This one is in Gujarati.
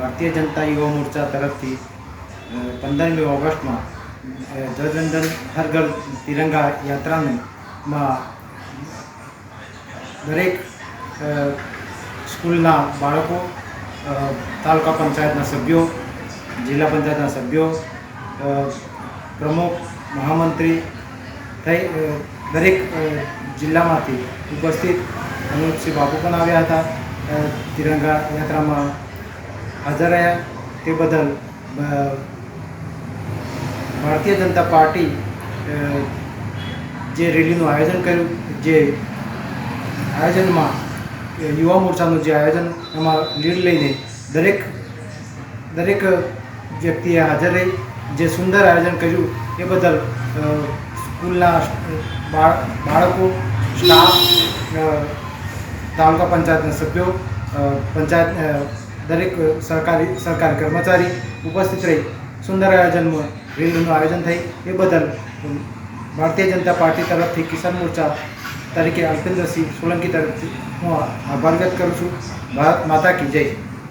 ભારતીય જનતા યુવા મોરચા તરફથી પંદરમી ઓગસ્ટમાં અ, ધ્વજવંદન હર ઘર તિરંગા યાત્રાને માં દરેક સ્કૂલના બાળકો તાલુકા પંચાયતના સભ્યો જિલ્લા પંચાયતના સભ્યો પ્રમુખ મહામંત્રી થઈ દરેક જિલ્લામાંથી ઉપસ્થિત અનુપસિંહ બાપુ પણ આવ્યા હતા તિરંગા યાત્રામાં હાજર રહ્યા તે બદલ ભારતીય જનતા પાર્ટી જે રેલીનું આયોજન કર્યું, જે આયોજનમાં યુવા મોરચાનું જે આયોજન, એમાં લીડ લઈને દરેક દરેક વ્યક્તિએ હાજર રહી, જે સુંદર આયોજન કર્યું, એ બદલ સ્કૂલના બાળકો, સ્ટાફ તાલુકા પંચાયતના સભ્યો પંચાયત દરેક સરકારી સરકારી કર્મચારી ઉપસ્થિત રહી સુંદર આયોજનમાં રેલીનું આયોજન થઈ. એ બદલ ભારતીય જનતા પાર્ટી તરફથી કિસાન મોરચા તરીકે અલ્પેન્દ્રસિંહ સોલંકી તરફથી હું આભાર વ્યક્ત કરું છું. ભારત માતા કી જય.